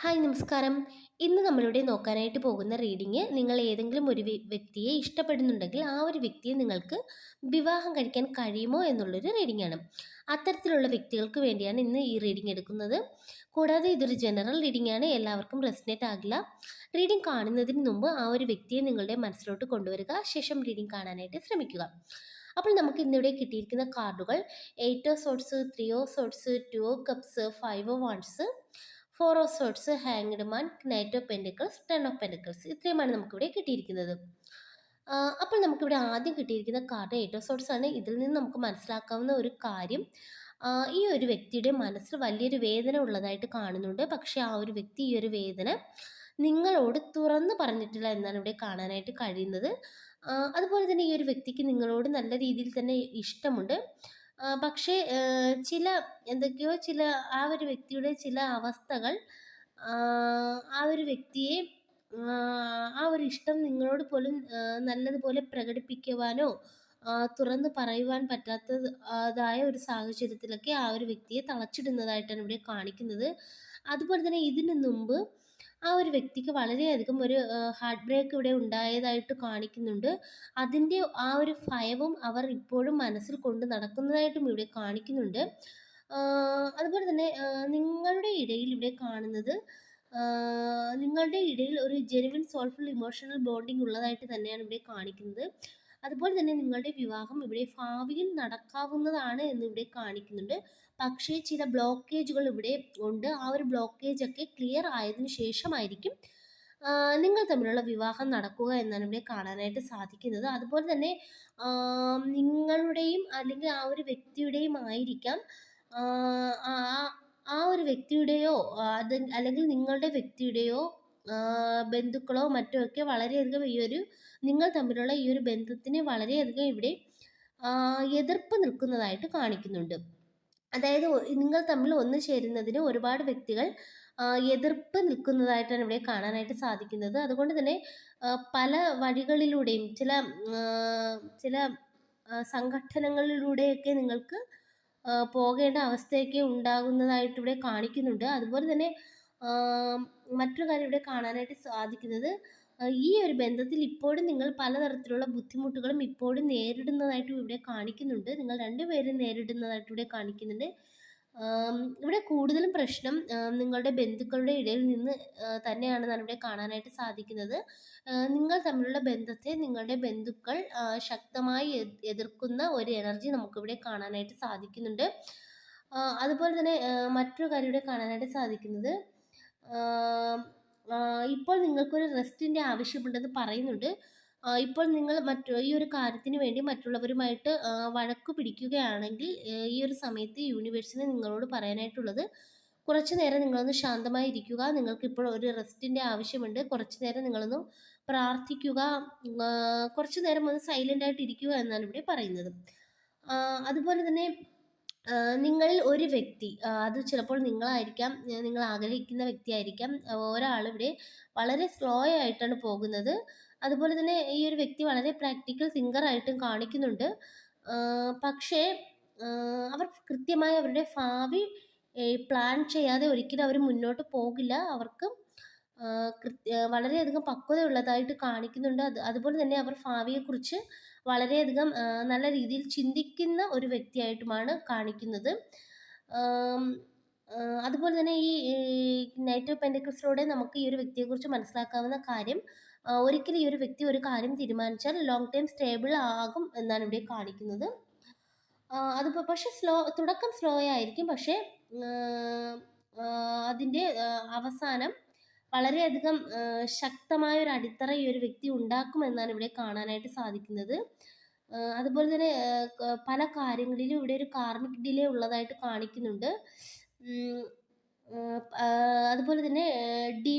Hi നമസ്കാരം. ഇന്ന് നമ്മളിവിടെ നോക്കാനായിട്ട് പോകുന്ന റീഡിങ് നിങ്ങൾ ഏതെങ്കിലും ഒരു വ്യക്തിയെ ഇഷ്ടപ്പെടുന്നുണ്ടെങ്കിൽ ആ ഒരു വ്യക്തിയെ നിങ്ങൾക്ക് വിവാഹം കഴിക്കാൻ കഴിയുമോ എന്നുള്ളൊരു റീഡിംഗ് ആണ് അത്തരത്തിലുള്ള വ്യക്തികൾക്ക് വേണ്ടിയാണ് ഇന്ന് ഈ റീഡിംഗ് എടുക്കുന്നത്. കൂടാതെ ഇതൊരു ജനറൽ റീഡിംഗ് ആണ് എല്ലാവർക്കും റെസിനേറ്റ് ആകില്ല. റീഡിംഗ് കാണുന്നതിന് മുമ്പ് ആ ഒരു വ്യക്തിയെ നിങ്ങളുടെ മനസ്സിലോട്ട് കൊണ്ടുവരിക ശേഷം റീഡിംഗ് കാണാനായിട്ട് ശ്രമിക്കുക. അപ്പോൾ നമുക്ക് ഇന്നിവിടെ കിട്ടിയിരിക്കുന്ന കാർഡുകൾ eight of swords three of swords two of cups five of wands four of swords hanged man knight of pentacles ten of pentacles ഇത്രയുമാണ് നമുക്കിവിടെ കിട്ടിയിരിക്കുന്നത്. അപ്പോൾ നമുക്കിവിടെ ആദ്യം കിട്ടിയിരിക്കുന്ന കാർഡ് എയ്റ്റ് ഓഫ് സോട്ട്സ് ആണ്. ഇതിൽ നിന്ന് നമുക്ക് മനസ്സിലാക്കാവുന്ന ഒരു കാര്യം ഈ ഒരു വ്യക്തിയുടെ മനസ്സിൽ വലിയൊരു വേദന ഉള്ളതായിട്ട് കാണുന്നുണ്ട്. പക്ഷേ ആ ഒരു വ്യക്തി ഈ ഒരു വേദന നിങ്ങളോട് തുറന്ന് പറഞ്ഞിട്ടില്ല എന്നാണ് ഇവിടെ കാണാനായിട്ട് കഴിയുന്നത്. അതുപോലെ തന്നെ ഈ ഒരു വ്യക്തിക്ക് നിങ്ങളോട് നല്ല രീതിയിൽ തന്നെ ഇഷ്ടമുണ്ട്. പക്ഷേ ചില എന്തൊക്കെയോ ചില ആ ഒരു വ്യക്തിയുടെ ചില അവസ്ഥകൾ ആ ഒരു വ്യക്തിയെ ആ ഒരു ഇഷ്ടം നിങ്ങളോട് പോലും നല്ലതുപോലെ പ്രകടിപ്പിക്കുവാനോ തുറന്ന് പറയുവാൻ പറ്റാത്തതായ ഒരു സാഹചര്യത്തിലൊക്കെ ആ ഒരു വ്യക്തിയെ തളച്ചിടുന്നതായിട്ടാണ് ഇവിടെ കാണിക്കുന്നത്. അതുപോലെ തന്നെ ഇതിനു മുമ്പ് ആ ഒരു വ്യക്തിക്ക് വളരെയധികം ഒരു ഹാർട്ട് ബ്രേക്ക് ഇവിടെ ഉണ്ടായതായിട്ട് കാണിക്കുന്നുണ്ട്. അതിന്റെ ആ ഒരു ഭയവും അവർ ഇപ്പോഴും മനസ്സിൽ കൊണ്ട് നടക്കുന്നതായിട്ടും ഇവിടെ കാണിക്കുന്നുണ്ട്. അതുപോലെ തന്നെ നിങ്ങളുടെ ഇടയിൽ ഇവിടെ കാണുന്നത് നിങ്ങളുടെ ഇടയിൽ ഒരു ജെനുവിൻ സോൾഫുൾ ഇമോഷണൽ ബോണ്ടിങ് ഉള്ളതായിട്ട് തന്നെയാണ് ഇവിടെ കാണിക്കുന്നത്. അതുപോലെ തന്നെ നിങ്ങളുടെ വിവാഹം ഇവിടെ ഭാവിയിൽ നടക്കാവുന്നതാണ് എന്ന് ഇവിടെ കാണിക്കുന്നുണ്ട്. പക്ഷേ ചില ബ്ലോക്കേജുകൾ ഇവിടെ ഉണ്ട്. ആ ഒരു ബ്ലോക്കേജ് ഒക്കെ ക്ലിയർ ആയതിനു ശേഷമായിരിക്കും നിങ്ങൾ തമ്മിലുള്ള വിവാഹം നടക്കുക എന്നാണ് ഇവിടെ കാണാനായിട്ട് സാധിക്കുന്നത്. അതുപോലെ തന്നെ നിങ്ങളുടെയും അല്ലെങ്കിൽ ആ ഒരു വ്യക്തിയുടെയും ആയിരിക്കാം ആ ഒരു വ്യക്തിയുടെയോ അത് അല്ലെങ്കിൽ നിങ്ങളുടെ വ്യക്തിയുടെയോ ബന്ധുക്കളോ മറ്റോ ഒക്കെ വളരെയധികം ഈ ഒരു നിങ്ങൾ തമ്മിലുള്ള ഈ ഒരു ബന്ധത്തിന് വളരെയധികം ഇവിടെ എതിർപ്പ് നിൽക്കുന്നതായിട്ട് കാണിക്കുന്നുണ്ട്. അതായത് നിങ്ങൾ തമ്മിൽ ഒന്നു ചേരുന്നതിന് ഒരുപാട് വ്യക്തികൾ എതിർപ്പ് നിൽക്കുന്നതായിട്ടാണ് ഇവിടെ കാണാനായിട്ട് സാധിക്കുന്നത്. അതുകൊണ്ട് തന്നെ പല വഴികളിലൂടെയും ചില ചില സംഘടനകളിലൂടെയൊക്കെ നിങ്ങൾക്ക് പോകേണ്ട അവസ്ഥയൊക്കെ ഉണ്ടാകുന്നതായിട്ട് ഇവിടെ കാണിക്കുന്നുണ്ട്. അതുപോലെ തന്നെ മറ്റൊരു കാര്യം ഇവിടെ കാണാനായിട്ട് സാധിക്കുന്നത് ഈ ഒരു ബന്ധത്തിൽ ഇപ്പോഴും നിങ്ങൾ പലതരത്തിലുള്ള ബുദ്ധിമുട്ടുകളും ഇപ്പോഴും നേരിടുന്നതായിട്ടും ഇവിടെ കാണിക്കുന്നുണ്ട്. നിങ്ങൾ രണ്ടുപേരും നേരിടുന്നതായിട്ട് ഇവിടെ കാണിക്കുന്നുണ്ട്. ഇവിടെ കൂടുതലും പ്രശ്നം നിങ്ങളുടെ ബന്ധുക്കളുടെ ഇടയിൽ നിന്ന് തന്നെയാണെന്നാണ് ഇവിടെ കാണാനായിട്ട് സാധിക്കുന്നത്. നിങ്ങൾ തമ്മിലുള്ള ബന്ധത്തെ നിങ്ങളുടെ ബന്ധുക്കൾ ശക്തമായി എതിർക്കുന്ന ഒരു എനർജി നമുക്കിവിടെ കാണാനായിട്ട് സാധിക്കുന്നുണ്ട്. അതുപോലെ തന്നെ മറ്റൊരു കാര്യം ഇവിടെ കാണാനായിട്ട് സാധിക്കുന്നത് ഇപ്പോൾ നിങ്ങൾക്കൊരു റെസ്റ്റിന്റെ ആവശ്യമുണ്ടെന്ന് പറയുന്നുണ്ട്. ഇപ്പോൾ നിങ്ങൾ മറ്റു ഈ ഒരു കാര്യത്തിന് വേണ്ടി മറ്റുള്ളവരുമായിട്ട് വഴക്ക് പിടിക്കുകയാണെങ്കിൽ ഈ ഒരു സമയത്ത് യൂണിവേഴ്സിന് നിങ്ങളോട് പറയാനായിട്ടുള്ളത് കുറച്ച് നേരം നിങ്ങളൊന്ന് ശാന്തമായി ഇരിക്കുക നിങ്ങൾക്ക് ഇപ്പോൾ ഒരു റെസ്റ്റിന്റെ ആവശ്യമുണ്ട്. കുറച്ച് നേരം നിങ്ങളൊന്ന് പ്രാർത്ഥിക്കുക. കുറച്ച് നേരം ഒന്ന് സൈലന്റ് ആയിട്ട് ഇരിക്കുക എന്നാണ് ഇവിടെ പറയുന്നത്. അതുപോലെ തന്നെ നിങ്ങളിൽ ഒരു വ്യക്തി അത് ചിലപ്പോൾ നിങ്ങളായിരിക്കാം നിങ്ങൾ ആഗ്രഹിക്കുന്ന വ്യക്തിയായിരിക്കാം ഒരാൾ ഇവിടെ വളരെ സ്ലോ ആയിട്ടാണ് പോകുന്നത്. അതുപോലെ തന്നെ ഈ ഒരു വ്യക്തി വളരെ പ്രാക്ടിക്കൽ തിങ്കർ ആയിട്ടും കാണിക്കുന്നുണ്ട്. പക്ഷേ അവർ കൃത്യമായി അവരുടെ ഭാവി പ്ലാൻ ചെയ്യാതെ ഒരിക്കലും അവർ മുന്നോട്ട് പോകില്ല. അവർക്ക് വളരെയധികം പക്വതയുള്ളതായിട്ട് കാണിക്കുന്നുണ്ട്. അത് അതുപോലെ തന്നെ അവർ ഭാവിയെക്കുറിച്ച് വളരെയധികം നല്ല രീതിയിൽ ചിന്തിക്കുന്ന ഒരു വ്യക്തിയായിട്ടുമാണ് കാണിക്കുന്നത്. അതുപോലെ തന്നെ ഈ നൈറ്റ് ഓഫ് പെൻഡിക്കിൾസിലൂടെ നമുക്ക് ഈ ഒരു വ്യക്തിയെക്കുറിച്ച് മനസ്സിലാക്കാവുന്ന കാര്യം ഒരിക്കലും ഈ ഒരു വ്യക്തി ഒരു കാര്യം തീരുമാനിച്ചാൽ ലോങ് ടൈം സ്റ്റേബിൾ ആകും എന്നാണ് ഇവിടെ കാണിക്കുന്നത്. അതിപ്പോൾ പക്ഷേ സ്ലോ തുടക്കം സ്ലോ ആയിരിക്കും. പക്ഷേ അതിന്റെ അവസാനം വളരെയധികം ശക്തമായ ഒരു അടിത്തറ ഈ ഒരു വ്യക്തി ഉണ്ടാക്കുമെന്നാണ് ഇവിടെ കാണാനായിട്ട് സാധിക്കുന്നത്. അതുപോലെ തന്നെ പല കാര്യങ്ങളിലും ഇവിടെ ഒരു കാർമിക് ഡിലേ ഉള്ളതായിട്ട് കാണിക്കുന്നുണ്ട്. അതുപോലെ തന്നെ ഡി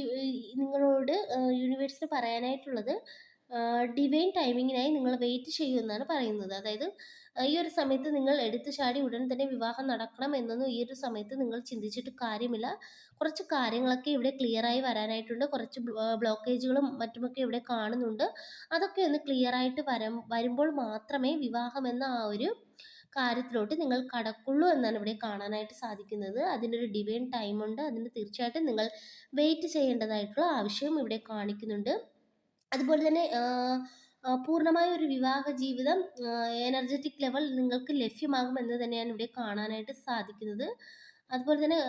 നിങ്ങളോട് യൂണിവേഴ്സിന് പറയാനായിട്ടുള്ളത് ഡിവൈൻ ടൈമിങ്ങിനായി നിങ്ങൾ വെയിറ്റ് ചെയ്യുമെന്നാണ് പറയുന്നത്. അതായത് ഈ ഒരു സമയത്ത് നിങ്ങൾ എടുത്തു ചാടി ഉടൻ തന്നെ വിവാഹം നടക്കണം എന്നൊന്നും ഈ ഒരു സമയത്ത് നിങ്ങൾ ചിന്തിച്ചിട്ട് കാര്യമില്ല. കുറച്ച് കാര്യങ്ങളൊക്കെ ഇവിടെ ക്ലിയറായി വരാനായിട്ടുണ്ട്. കുറച്ച് ബ്ലോക്കേജുകളും മറ്റുമൊക്കെ ഇവിടെ കാണുന്നുണ്ട്. അതൊക്കെ ഒന്ന് ക്ലിയറായിട്ട് വരം വരുമ്പോൾ മാത്രമേ വിവാഹം എന്ന ആ ഒരു കാര്യത്തിലോട്ട് നിങ്ങൾ കടക്കുള്ളൂ എന്നാണ് ഇവിടെ കാണാനായിട്ട് സാധിക്കുന്നത്. അതിനൊരു ഡിവൈൻ ടൈമുണ്ട് അതിന് തീർച്ചയായിട്ടും നിങ്ങൾ വെയിറ്റ് ചെയ്യേണ്ടതായിട്ടുള്ള ആവശ്യം ഇവിടെ കാണിക്കുന്നുണ്ട്. അതുപോലെ തന്നെ പൂർണമായ ഒരു വിവാഹ ജീവിതം എനർജറ്റിക് ലെവൽ നിങ്ങൾക്ക് ലഭ്യമാകും എന്ന് തന്നെയാണ് ഇവിടെ കാണാനായിട്ട് സാധിക്കുന്നത്. അതുപോലെ തന്നെ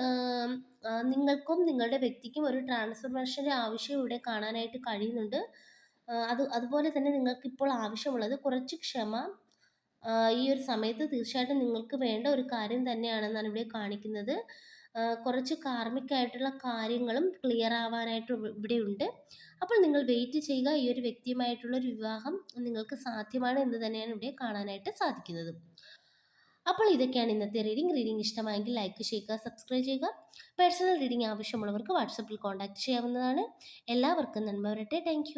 നിങ്ങൾക്കും നിങ്ങളുടെ വ്യക്തിക്കും ഒരു ട്രാൻസ്ഫർമേഷന്റെ ആവശ്യം ഇവിടെ കാണാനായിട്ട് കഴിയുന്നുണ്ട്. അത് അതുപോലെ തന്നെ നിങ്ങൾക്ക് ഇപ്പോൾ ആവശ്യമുള്ളത് കുറച്ച് ക്ഷമ ഈ ഒരു സമയത്ത് തീർച്ചയായിട്ടും നിങ്ങൾക്ക് വേണ്ട ഒരു കാര്യം തന്നെയാണെന്നാണ് ഇവിടെ കാണിക്കുന്നത്. കുറച്ച് കാർമ്മിക്കായിട്ടുള്ള കാര്യങ്ങളും ക്ലിയർ ആവാനായിട്ട് ഇവിടെ ഉണ്ട് അപ്പോൾ നിങ്ങൾ വെയിറ്റ് ചെയ്യുക. ഈ ഒരു വ്യക്തിയുമായിട്ടുള്ള ഒരു വിവാഹം നിങ്ങൾക്ക് സാധ്യമാണ് എന്ന് തന്നെയാണ് ഇവിടെ കാണാനായിട്ട് സാധിക്കുന്നത്. അപ്പോൾ ഇതൊക്കെയാണ് ഇന്നത്തെ റീഡിംഗ് റീഡിംഗ് ഇഷ്ടമായെങ്കിൽ ലൈക്ക് ചെയ്യുക സബ്സ്ക്രൈബ് ചെയ്യുക. പേഴ്സണൽ റീഡിംഗ് ആവശ്യമുള്ളവർക്ക് വാട്സപ്പിൽ കോൺടാക്ട് ചെയ്യാവുന്നതാണ്. എല്ലാവർക്കും നന്മ വരട്ടെ. താങ്ക്